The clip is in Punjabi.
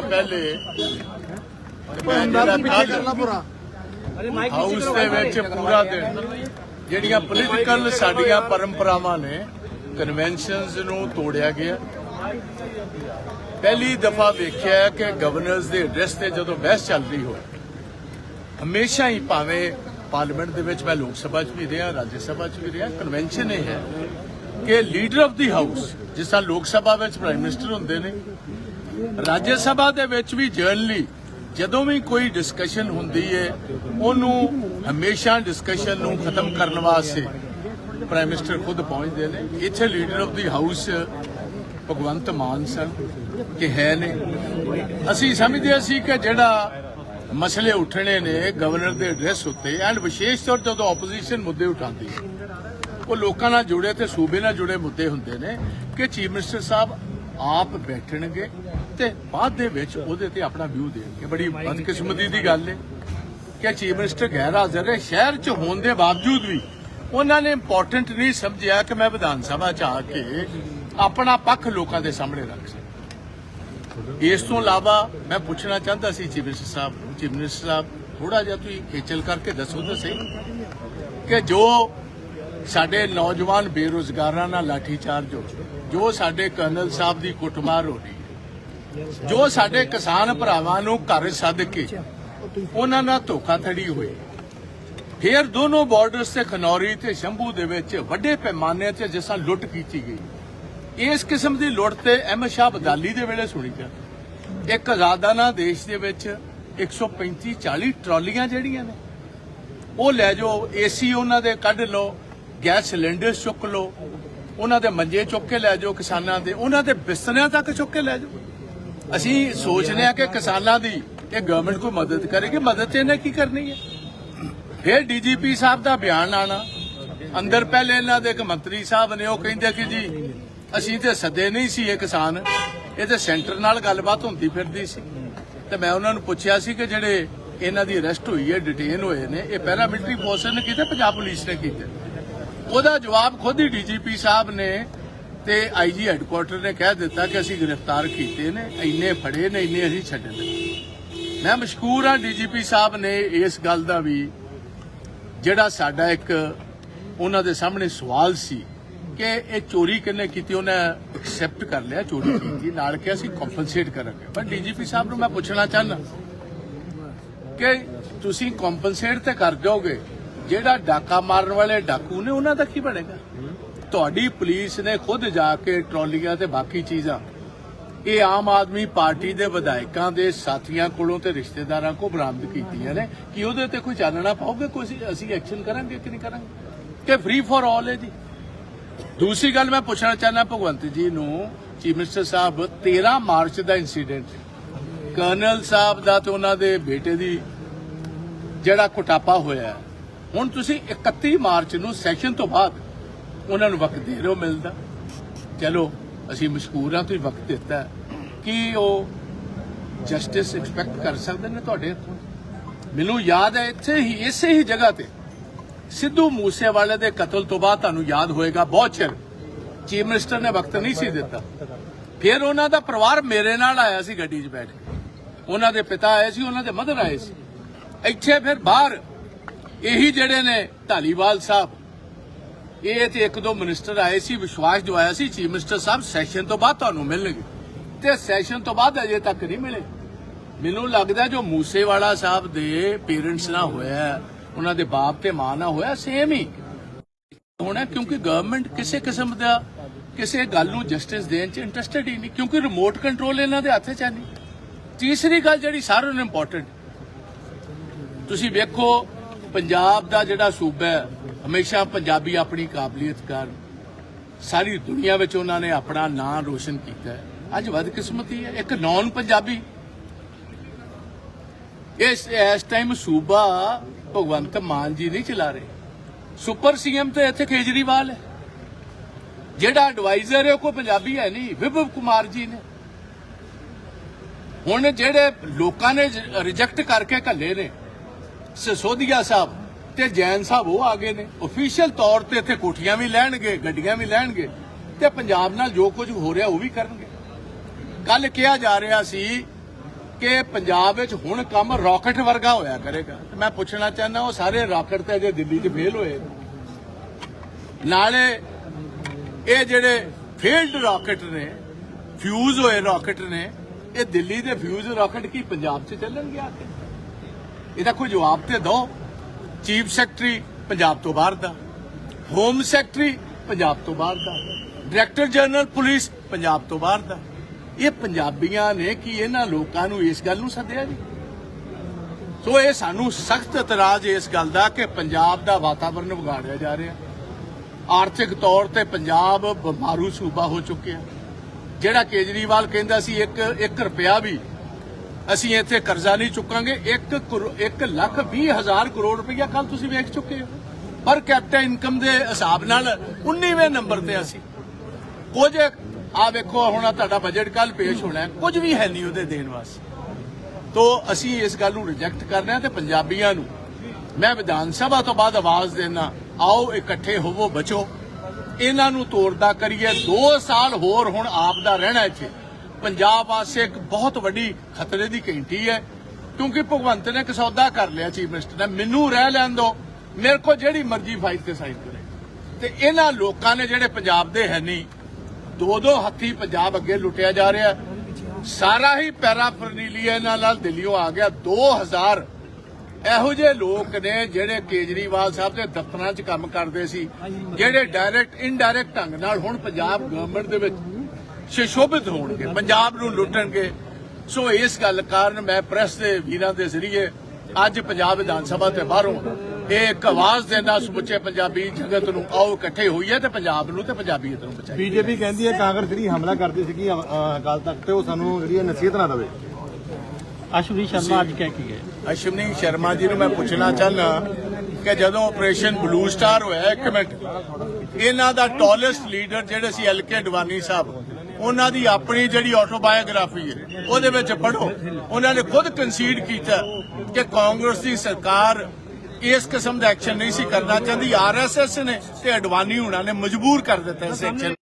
ਤੋਂ ਪਹਿਲੇ ਮੈਂ ਜਿਹੜਾ ਕੱਲ੍ਹ ਹਾਊਸ ਦੇ ਵਿੱਚ ਪੂਰਾ ਦਿਨ ਜਿਹੜੀਆਂ ਪੋਲੀਟੀਕਲ ਸਾਡੀਆਂ ਪਰੰਪਰਾਵਾਂ ਨੇ ਕਨਵੈਨਸ਼ਨਸ ਨੂੰ ਤੋੜਿਆ ਗਿਆ। ਪਹਿਲੀ ਦਫਾ ਵੇਖਿਆ ਕਿ ਗਵਰਨਰਸ ਦੇ ਐਡਰੈਸ ਤੇ ਜਦੋਂ ਬਹਿਸ ਚੱਲ ਰਹੀ ਹੋਵੇ ਹਮੇਸ਼ਾ ਹੀ ਭਾਵੇਂ ਪਾਰਲੀਮੈਂਟ ਦੇ ਵਿੱਚ ਮੈਂ ਲੋਕ ਸਭਾ 'ਚ ਵੀ ਰਿਹਾ ਰਾਜ ਸਭਾ 'ਚ ਵੀ ਰਿਹਾ ਕਨਵੈਨਸ਼ਨ ਇਹ ਹੈ ਕਿ ਲੀਡਰ ਆਫ ਦੀ ਹਾਊਸ ਜਿਸ ਤਰ੍ਹਾਂ ਲੋਕ ਸਭਾ ਵਿੱਚ ਪ੍ਰਾਈਮ ਮਿਨਿਸਟਰ ਹੁੰਦੇ ਨੇ ਰਾਜ ਸਭਾ ਦੇ ਵਿੱਚ ਵੀ ਜਰਨਲੀ ਜਦੋਂ ਵੀ ਕੋਈ ਡਿਸਕਸ਼ਨ ਹੁੰਦੀ ਹੈ ਉਹਨੂੰ ਹਮੇਸ਼ਾ ਡਿਸਕਸ਼ਨ ਨੂੰ ਖਤਮ ਕਰਨ ਵਾਸਤੇ ਪ੍ਰਾਈਮ ਮਿਨਿਸਟਰ ਖੁਦ ਪਹੁੰਚਦੇ ਨੇ। ਇੱਥੇ leader of the house Bhagwant Mann ਸਨ, ਕਿ ਹੈ ਨੇ ਅਸੀਂ ਸਮਝਦੇ ਸੀ ਕਿ ਜਿਹੜਾ ਮਸਲੇ ਉੱਠਣੇ ਨੇ ਗਵਰਨਰ ਦੇ ਐਡਰੈਸ ਉੱਤੇ ਐਂਡ ਵਿਸ਼ੇਸ਼ ਤੌਰ ਤੇ ਜਦੋਂ ਆਪੋਜੀਸ਼ਨ ਮੁੱਦੇ ਉਠਾਉਂਦੀ ਹੈ ਉਹ ਲੋਕਾਂ ਨਾਲ ਜੁੜੇ ਤੇ ਸੂਬੇ ਨਾਲ ਜੁੜੇ ਮੁੱਦੇ ਹੁੰਦੇ ਨੇ ਕਿ ਚੀਫ ਮਿਨਿਸਟਰ ਸਾਹਿਬ ਆਪ ਬੈਠਣਗੇ ਤੇ ਬਾਅਦ ਦੇ ਵਿੱਚ ਉਹਦੇ ਤੇ ਆਪਣਾ ਵਿਊ ਦੇਣਗੇ। ਬੜੀ ਬਦਕਿਸਮਤੀ ਦੀ ਗੱਲ ਹੈ ਕਿ ਚੀਫ ਮਿਨਿਸਟਰ ਗੈਰ ਹਾਜ਼ਰ ਹੈ ਸ਼ਹਿਰ 'ਚ ਹੋਣ ਦੇ ਬਾਵਜੂਦ ਵੀ ਉਹਨਾਂ ਨੇ ਇੰਪੋਰਟੈਂਟ ਨਹੀਂ ਸਮਝਿਆ ਕਿ ਮੈਂ ਵਿਧਾਨ ਸਭਾ 'ਚ ਆ ਕੇ ਆਪਣਾ ਪੱਖ ਲੋਕਾਂ ਦੇ ਸਾਹਮਣੇ ਰੱਖ ਸਕਾਂ। ਇਸ ਤੋਂ ਇਲਾਵਾ ਮੈਂ ਪੁੱਛਣਾ ਚਾਹੁੰਦਾ ਸੀ ਚੀਫ ਮਿਨਿਸਟਰ ਸਾਹਿਬ ਚੀਫ ਮਿਨਿਸਟਰ ਸਾਹਿਬ ਥੋੜਾ ਜਿਹਾ ਤੁਸੀਂ ਖੇਚਲ ਕਰਕੇ ਦੱਸੋ ਤਾਂ ਸਹੀ ਕਿ ਜੋ ਸਾਡੇ ਨੌਜਵਾਨ ਬੇਰੁਜ਼ਗਾਰਾਂ ਨਾਲ ਲਾਠੀਚਾਰਜ ਹੋ ਜੋ ਸਾਡੇ ਕਰਨਲ ਸਾਹਿਬ ਦੀ ਕੁੱਟਮਾਰ ਹੋ ਰਹੀ ਜੋ ਸਾਡੇ ਕਿਸਾਨ ਭਰਾਵਾਂ ਨੂੰ ਘਰ ਸੱਦ ਕੇ ਉਹਨਾਂ ਨਾਲ ਧੋਖਾਧੜੀ ਹੋਈ। ਫਿਰ ਦੋਨੋਂ ਬਾਰਡਰਸ ਤੇ ਖਨੌਰੀ ਤੇ ਸ਼ੰਭੂ ਦੇ ਵਿੱਚ ਵੱਡੇ ਪੈਮਾਨੇ ਤੇ ਜਿਸ ਲੁੱਟ ਕੀਤੀ ਗਈ। ਇਸ ਕਿਸਮ ਦੀ ਲੁੱਟ ਤੇ ਅਹਿਮਦ ਸ਼ਾਹ ਬਦਾਲੀ ਦੇ ਵੇਲੇ ਸੁਣੀ ਜਾਂਦੀ ਇੱਕ ਆਜ਼ਾਦਾਨਾ ਦੇਸ਼ ਦੇ ਵਿੱਚ 135 40 ਟਰਾਲੀਆਂ ਜਿਹੜੀਆਂ ਨੇ, ਉਹ ਲੈ ਜਾਓ, ਏਸੀ ਉਹਨਾਂ ਦੇ ਕੱਢ ਲਓ ਗੈਸ ਸਿਲੰਡਰ ਚੁੱਕ ਲਓ, ਉਹਨਾਂ ਦੇ ਮੰਜੇ ਚੁੱਕ ਕੇ ਲੈ ਜਾਓ ਕਿਸਾਨਾਂ ਦੇ, ਉਹਨਾਂ ਦੇ ਬਿਸਤਰਿਆਂ ਤੱਕ ਚੁੱਕ ਕੇ ਲੈ ਜਾਓ। ਅਸੀਂ ਸੋਚਦੇ ਹਾਂ ਕਿ ਕਿਸਾਨਾਂ ਦੀ ਇਹ ਗਵਰਨਮੈਂਟ ਕੋਈ ਮਦਦ ਕਰੇਗੀ, ਮਦਦ ਇਹਨੇ ਕੀ ਕਰਨੀ ਹੈ? ਫਿਰ ਡੀਜੀਪੀ ਸਾਹਿਬ ਦਾ ਬਿਆਨ ਆਣਾ ਅੰਦਰ ਪਹਿਲੇ ਇਹਨਾਂ ਦੇ ਇੱਕ ਮੰਤਰੀ ਸਾਹਿਬ ਨੇ ਉਹ ਕਹਿੰਦੇ ਕਿ ਜੀ, ਅਸੀਂ ਤੇ ਸੱਦੇ ਨਹੀਂ ਸੀ ਇਹ ਕਿਸਾਨ। ਇਹ ਤੇ ਸੈਂਟਰ ਨਾਲ ਗੱਲਬਾਤ ਹੁੰਦੀ ਫਿਰਦੀ ਸੀ। ਤੇ ਮੈਂ ਉਹਨਾਂ ਨੂੰ ਪੁੱਛਿਆ ਸੀ ਕਿ ਜਿਹੜੇ ਇਹਨਾਂ ਦੀ ਅਰੈਸਟ ਹੋਈ ਹੈ ਡਿਟੇਨ ਹੋਏ ਨੇ, ਇਹ ਪੈਰਾਮਿਲਟਰੀ ਫੋਰਸ ਨੇ ਕੀਤੇ, ਪੰਜਾਬ ਪੁਲਿਸ ਨੇ ਕੀਤੇ? ਉਹਦਾ ਜਵਾਬ ਖੁਦ ਹੀ ਡੀਜੀਪੀ ਸਾਹਿਬ ਨੇ ਤੇ ਆਈਜੀ ਹੈੱਡਕੁਆਰਟਰ ਨੇ ਕਹਿ ਦਿੱਤਾ ਕਿ ਅਸੀਂ ਗ੍ਰਿਫਤਾਰ ਕੀਤੇ ਨੇ, ਇੰਨੇ ਫੜੇ ਨੇ, ਇੰਨੇ ਅਸੀਂ ਛੱਡਣੇ ਮੈਂ ਮਸ਼ਕੂਰ ਹਾਂ ਡੀਜੀਪੀ ਸਾਹਿਬ ਨੇ ਇਸ ਗੱਲ ਦਾ ਵੀ, ਜਿਹੜਾ ਸਾਡਾ ਇੱਕ ਉਹਨਾਂ ਦੇ ਸਾਹਮਣੇ ਸਵਾਲ ਸੀ ਕਿ ਇਹ ਚੋਰੀ ਕਿੰਨੇ ਕੀਤੀ, ਉਹਨੇ ਐਕਸੈਪਟ ਕਰ ਲਿਆ, ਚੋਰੀ ਕੀਤੀ, ਨਾਲ ਕਿ ਅਸੀਂ ਕੰਪਨਸੇਟ ਕਰਾਂਗੇ। ਪਰ ਡੀਜੀਪੀ ਸਾਹਿਬ ਨੂੰ ਮੈਂ ਪੁੱਛਣਾ ਚਾਹੁੰਦਾ ਕਿ ਤੁਸੀਂ ਕੰਪਨਸੇਟ ਤੇ ਕਰ ਜਾਓਗੇ ਜਿਹੜਾ ਡਾਕਾ ਮਾਰਨ ਵਾਲੇ ਡਾਕੂ ਨੇ ਉਹਨਾਂ ਦਾ ਕੀ ਬਣੇਗਾ ਤੁਹਾਡੀ ਪੁਲਿਸ ਨੇ ਖੁਦ ਜਾ ਕੇ ਟਰਾਲੀਆਂ ਤੇ ਬਾਕੀ ਚੀਜ਼ਾਂ ਇਹ ਆਮ ਆਦਮੀ ਪਾਰਟੀ ਦੇ ਵਿਧਾਇਕਾਂ ਦੇ ਸਾਥੀਆਂ ਕੋਲੋਂ ਤੇ ਰਿਸ਼ਤੇਦਾਰਾਂ ਕੋ ਬਰਾਮਦ ਕੀਤੀਆਂ ਨੇ। ਕਿ ਉਹਦੇ ਤੇ ਕੋਈ ਚਾਨਣਾ ਪਾਓਗੇ? ਕੋਈ ਅਸੀਂ- ਐਕਸ਼ਨ ਕਰਾਂਗੇ ਕਿ ਨਹੀਂ ਕਰਾਂਗੇ? ਕਿ ਫ੍ਰੀ ਫॉर ਆਲ ਹੈ ਜੀ? ਦੂਸਰੀ ਗੱਲ ਮੈਂ ਪੁੱਛਣਾ ਚਾਹੁੰਦਾ ਭਗਵੰਤ ਜੀ ਨੂੰ ਚੀਫ ਮਿਨਿਸਟਰ ਸਾਹਿਬ 13 ਮਾਰਚ ਦਾ ਇਨਸੀਡੈਂਟ ਕਰਨਲ ਸਾਹਿਬ ਦਾ ਤੇ ਉਹਨਾਂ ਦੇ ਬੇਟੇ ਦੀ ਜਿਹੜਾ ਕੁਟਾਪਾ ਹੋਇਆ ਹੁਣ ਤੁਸੀਂ 31 ਮਾਰਚ ਨੂੰ ਸੈਸ਼ਨ ਤੋਂ ਬਾਅਦ ਉਹਨਾਂ ਨੂੰ ਵਕਤ ਦੇ ਰਹੇ ਹੋ ਮਿਲਦਾ ਚਲੋ, ਅਸੀਂ ਮਸ਼ਕੂਰ ਹਾਂ ਤੁਸੀਂ ਵਕਤ ਦਿੱਤਾ ਹੈ। ਕੀ ਉਹ ਜਸਟਿਸ ਐਕਸਪੈਕਟ ਕਰ ਸਕਦੇ ਨੇ ਤੁਹਾਡੇ ਮੈਨੂੰ ਯਾਦ ਹੈ, ਇੱਥੇ ਹੀ, ਇਸੇ ਹੀ ਜਗ੍ਹਾ ਤੇ ਸਿੱਧੂ ਮੂਸੇਵਾਲੇ ਦੇ ਕਤਲ ਤੋਂ ਬਾਅਦ ਤੁਹਾਨੂੰ ਯਾਦ ਹੋਏਗਾ, ਬਹੁਤ ਚਿਰ। ਚੀਫ ਮਿਨਿਸਟਰ ਨੇ ਵਕਤ ਨਹੀਂ ਸੀ ਦਿੱਤਾ। ਫਿਰ ਉਹਨਾਂ ਦਾ ਪਰਿਵਾਰ ਮੇਰੇ ਨਾਲ ਆਇਆ ਸੀ ਗੱਡੀ 'ਚ ਬੈਠ ਕੇ। ਉਹਨਾਂ ਦੇ ਪਿਤਾ ਆਏ ਸੀ, ਉਹਨਾਂ ਦੇ ਮਦਰ ਆਏ ਸੀ। ਇੱਥੇ ਫਿਰ ਬਾਹਰ ਇਹੀ ਜਿਹੜੇ ਨੇ ਢਾਲੀਵਾਲ ਸਾਹਿਬ ਇਹ ਤੇ ਇੱਕ ਦੋ ਮਿਨਿਸਟਰ ਆਏ ਸੀ ਵਿਸ਼ਵਾਸ ਦਵਾਇਆ ਸੀ ਚੀਫ ਮਿਨਿਸਟਰ ਸਾਹਿਬ ਸੈਸ਼ਨ ਤੋਂ ਬਾਅਦ ਤੁਹਾਨੂੰ ਮਿਲਣਗੇ। ਤੇ ਸੈਸ਼ਨ ਤੋਂ ਬਾਅਦ ਅਜੇ ਤੱਕ ਨਹੀਂ ਮਿਲੇ। ਮੈਨੂੰ ਲੱਗਦਾ ਜੋ ਮੂਸੇਵਾਲਾ ਸਾਹਿਬ ਦੇ ਪੇਰੈਂਟਸ ਨਾਲ ਹੋਇਆ ਹੈ, ਉਹਨਾਂ ਦੇ ਬਾਪ ਤੇ ਮਾਂ ਨਾਲ ਹੋਇਆ ਸੇਮ ਹੀ। ਹੋਣਾ ਕਿਉਂਕਿ ਗਵਰਨਮੈਂਟ ਕਿਸੇ ਕਿਸਮ ਦਾ ਕਿਸੇ ਗੱਲ ਨੂੰ ਜਸਟਿਸ ਦੇਣ ਚ ਇੰਟਰਸਟਿਡ ਹੀ ਨਹੀਂ ਕਿਉਂਕਿ ਰਿਮੋਟ ਕੰਟਰੋਲ ਇਹਨਾਂ ਦੇ ਹੱਥ 'ਚ ਹੈ ਨਹੀਂ। ਤੀਸਰੀ ਗੱਲ ਜਿਹੜੀ ਸਾਰਿਆਂ ਨੂੰ ਇੰਪੋਰਟੈਂਟ ਤੁਸੀਂ ਵੇਖੋ ਪੰਜਾਬ ਦਾ ਜਿਹੜਾ ਸੂਬਾ ਹੈ, ਹਮੇਸ਼ਾ ਪੰਜਾਬੀ ਆਪਣੀ ਕਾਬਲੀਅਤ ਕਾਰਨ ਸਾਰੀ ਦੁਨੀਆ ਵਿੱਚ ਉਹਨਾਂ ਨੇ ਆਪਣਾ ਨਾਂ ਰੋਸ਼ਨ ਕੀਤਾ ਹੈ। ਅੱਜ ਬਦਕਿਸਮਤੀ ਹੈ, ਇੱਕ ਨੌਨ ਪੰਜਾਬੀ। ਇਸ ਇਸ ਟਾਈਮ ਸੂਬਾ ਭਗਵੰਤ ਮਾਨ ਜੀ ਨਹੀਂ ਚਲਾ ਰਹੇ। ਸੁਪਰ ਸੀਐਮ ਤੇ ਇੱਥੇ ਕੇਜਰੀਵਾਲ ਹੈ। ਜਿਹੜਾ ਐਡਵਾਈਜ਼ਰ ਹੈ, ਉਹ ਕੋਈ ਪੰਜਾਬੀ ਹੈ ਨਹੀਂ, ਵਿਭਵ ਕੁਮਾਰ ਜੀ ਨੇ। ਹੁਣ ਜਿਹੜੇ ਲੋਕਾਂ ਨੇ ਰਿਜੈਕਟ ਕਰਕੇ ਘੱਲੇ ਨੇ ਸਿਸੋਦੀਆ ਸਾਹਿਬ ਤੇ ਜੈਨ ਸਾਹਿਬ ਉਹ ਆ ਗਏ ਨੇ। ਅਫੀਸ਼ੀਅਲ ਤੌਰ ਤੇ ਇੱਥੇ ਕੋਠੀਆਂ ਵੀ ਲੈਣਗੇ, ਗੱਡੀਆਂ ਵੀ ਲੈਣਗੇ ਤੇ ਪੰਜਾਬ ਨਾਲ ਜੋ ਕੁਝ ਹੋ ਰਿਹਾ ਉਹ ਵੀ ਕਰਨਗੇ। ਕੱਲ ਕਿਹਾ ਜਾ ਰਿਹਾ ਸੀ ਕਿ ਪੰਜਾਬ ਵਿੱਚ ਹੁਣ ਕੰਮ ਰਾਕਟ ਵਰਗਾ ਹੋਇਆ ਕਰੇਗਾ। ਮੈਂ ਪੁੱਛਣਾ ਚਾਹੁੰਦਾ, ਉਹ ਸਾਰੇ ਰਾਕਟ ਤੇ ਅਜੇ ਦਿੱਲੀ 'ਚ ਫੇਲ ਹੋਏ ਨਾਲੇ ਇਹ ਜਿਹੜੇ ਫੇਲਡ ਰਾਕਟ ਨੇ ਫਿਊਜ਼ ਹੋਏ ਰਾਕਟ ਨੇ, ਇਹ ਦਿੱਲੀ ਦੇ ਫਿਊਜ਼ ਰਾਕਟ ਕੀ ਪੰਜਾਬ 'ਚ ਚੱਲਣਗੇ ਆ ਕੇ? ਇਹਦਾ ਕੋਈ ਜਵਾਬ ਤੇ ਦਿਓ ਚੀਫ ਸੈਕਟਰੀ ਪੰਜਾਬ ਤੋਂ ਬਾਹਰ ਦਾ। ਹੋਮ ਸੈਕਟਰੀ ਪੰਜਾਬ ਤੋਂ ਬਾਹਰ ਦਾ। ਡਾਇਰੈਕਟਰ ਜਨਰਲ ਪੁਲਿਸ ਪੰਜਾਬ ਤੋਂ ਬਾਹਰ ਦਾ। ਇਹ ਪੰਜਾਬੀਆਂ ਨੇ ਕੀ ਇਹਨਾਂ ਲੋਕਾਂ ਨੂੰ ਇਸ ਗੱਲ ਨੂੰ ਸੱਦਿਆ ਜੀ? ਸੋ ਇਹ ਸਾਨੂੰ ਸਖਤ ਇਤਰਾਜ਼ ਇਸ ਗੱਲ ਦਾ ਕਿ ਪੰਜਾਬ ਦਾ ਵਾਤਾਵਰਣ ਵਿਗਾੜਿਆ ਜਾ ਰਿਹਾ। ਆਰਥਿਕ ਤੌਰ ਤੇ ਪੰਜਾਬ ਬਿਮਾਰੂ ਸੂਬਾ ਹੋ ਚੁੱਕਿਆ। ਜਿਹੜਾ ਕੇਜਰੀਵਾਲ ਕਹਿੰਦਾ ਸੀ 1 1 ਰੁਪਿਆ ਵੀ ਅਸੀਂ ਇੱਥੇ ਕਰਜ਼ਾ ਨਹੀਂ ਚੁੱਕਾਂਗੇ। 1 1 ਲੱਖ 20 ਹਜ਼ਾਰ ਕਰੋੜ ਰੁਪਇਆ ਕੱਲ ਤੁਸੀਂ ਵੇਖ ਚੁੱਕੇ ਹੋ। ਪਰ ਕੈਪੀਟਲ ਇਨਕਮ ਦੇ ਹਿਸਾਬ ਨਾਲ 19ਵੇਂ ਨੰਬਰ ਤੇ ਅਸੀਂ। ਕੁਝ ਆ ਵੇਖੋ, ਹੁਣ ਤੁਹਾਡਾ ਬਜਟ ਕੱਲ ਪੇਸ਼ ਹੋਣਾ ਕੁਝ ਵੀ ਹੈ ਨਹੀਂ ਉਹਦੇ ਦੇਣ ਵਾਸਤੇ। ਤੋ ਅਸੀਂ ਇਸ ਗੱਲ ਨੂੰ ਰਿਜੈਕਟ ਕਰ ਰਹੇ ਹਾਂ ਤੇ ਪੰਜਾਬੀਆਂ ਨੂੰ ਮੈਂ ਵਿਧਾਨ ਸਭਾ ਤੋਂ ਬਾਅਦ ਆਵਾਜ਼ ਦੇਣਾ ਆਓ ਇਕੱਠੇ ਹੋਵੋ, ਬਚੋ। ਇਹਨਾਂ ਨੂੰ ਤੋੜਦਾ ਕਰੀਏ। 2 ਸਾਲ ਹੋਰ ਹੁਣ ਆਪ ਦਾ ਰਹਿਣਾ ਇੱਥੇ। ਪੰਜਾਬ ਵਾਸਤੇ ਇੱਕ ਬਹੁਤ ਵੱਡੀ ਖਤਰੇ ਦੀ ਘੰਟੀ ਹੈ, ਕਿਉਂਕਿ ਭਗਵੰਤ ਨੇ ਇੱਕ ਸੌਦਾ ਕਰ ਲਿਆ ਚੀਫ ਮਿਨਿਸਟਰ ਨੇ, ਮੈਨੂੰ ਰਹਿ ਲੈਣ ਦਿਓ ਮੇਰੇ ਕੋਲ ਜਿਹੜੀ ਮਰਜ਼ੀ ਫਾਈਲ ਤੇ ਸਾਈਨ ਕਰੇ। ਤੇ ਇਹਨਾਂ ਲੋਕਾਂ ਨੇ ਜਿਹੜੇ ਪੰਜਾਬ ਦੇ ਹੈ ਨਹੀਂ ਦੋ ਦੋ ਹੱਥੀ ਪੰਜਾਬ ਅੱਗੇ ਲੁੱਟਿਆ ਜਾ ਰਿਹਾ। ਸਾਰਾ ਹੀ ਪੈਰਾਫਰਨੀਲੀਆ ਇਹਨਾਂ ਨਾਲ ਦਿੱਲੀੋਂ ਆ ਗਿਆ। 2000 ਇਹੋ ਜਿਹੇ ਲੋਕ ਨੇ ਜਿਹੜੇ ਕੇਜਰੀਵਾਲ ਸਾਹਿਬ ਦੇ ਦਫ਼ਤਰਾਂ 'ਚ ਕੰਮ ਕਰਦੇ ਸੀ, ਜਿਹੜੇ ਡਾਇਰੈਕਟ ਇਨਡਾਇਰੈਕਟ ਢੰਗ ਨਾਲ ਹੁਣ ਪੰਜਾਬ ਗਵਰਨਮੈਂਟ ਦੇ ਵਿੱਚ ਸ਼ਿਸ਼ੋਭਿਤ ਹੋਣਗੇ ਪੰਜਾਬ ਨੂੰ ਲੁੱਟਣਗੇ। ਸੋ ਇਸ ਗੱਲ ਕਾਰਨ ਮੈਂ ਪ੍ਰੈਸ ਦੇ ਵੀਰਾਂ ਦੇ ਜ਼ਰੀਏ ਅੱਜ ਪੰਜਾਬ ਵਿਧਾਨ ਸਭਾ ਤੇ ਬਾਹਰੋਂ ਇਹ ਇੱਕ ਆਵਾਜ਼ ਦੇਣਾ ਸਮੁੱਚੇ ਪੰਜਾਬੀ ਜਗਤ ਨੂੰ ਆਓ ਇਕੱਠੇ ਹੋਈਏ ਤੇ ਪੰਜਾਬ ਨੂੰ ਤੇ ਪੰਜਾਬੀਅਤ ਨੂੰ ਬਚਾਈਏ। ਬੀਜੇਪੀ ਕਹਿੰਦੀ ਹੈ ਕਾਂਗਰਸ ਜਿਹੜੀ ਹਮਲਾ ਕਰਦੀ ਸੀਗੀ ਅਕਾਲ ਤਖਤ ਤੇ ਉਹ ਸਾਨੂੰ ਜਿਹੜੀ ਨਸੀਹਤ ਨਾ ਦੇਵੇ। ਅਸ਼ਵਨੀ ਸ਼ਰਮਾ ਅੱਜ ਕਹਿ ਕੇ ਗਏ। ਅਸ਼ਵਨੀ ਸ਼ਰਮਾ ਜੀ ਨੂੰ ਮੈਂ ਪੁੱਛਣਾ ਚਾਹਨਾ ਕਿ ਜਦੋਂ ਆਪਰੇਸ਼ਨ ਬਲੂ ਸਟਾਰ ਹੋਇਆ ਇੱਕ ਮਿੰਟ। ਇਹਨਾਂ ਦਾ ਟੌਲੈਸਟ ਲੀਡਰ ਜਿਹੜੇ ਸੀ ਐਲਕੇ ਅਡਵਾਨੀ ਸਾਹਿਬ ਉਹਨਾਂ ਦੀ ਆਪਣੀ ਜਿਹੜੀ ਆਟੋਬਾਇਓਗ੍ਰਾਫੀ ਹੈ, ਉਹਦੇ ਵਿੱਚ ਪੜੋ ਉਹਨਾਂ ਨੇ ਖੁਦ ਕੰਸੀਡ ਕੀਤਾ ਕਿ ਕਾਂਗਰਸ ਦੀ ਸਰਕਾਰ ਇਸ ਕਿਸਮ ਦਾ ਐਕਸ਼ਨ ਨਹੀਂ ਸੀ ਕਰਨਾ, ਚਾਹੁੰਦੀ ਆਰਐਸਐਸ ਨੇ ਤੇ ਅਡਵਾਨੀ ਹੁਣਾਂ ਨੇ ਮਜਬੂਰ ਕਰ ਦਿੱਤਾ ਇਸ ਐਕਸ਼ਨ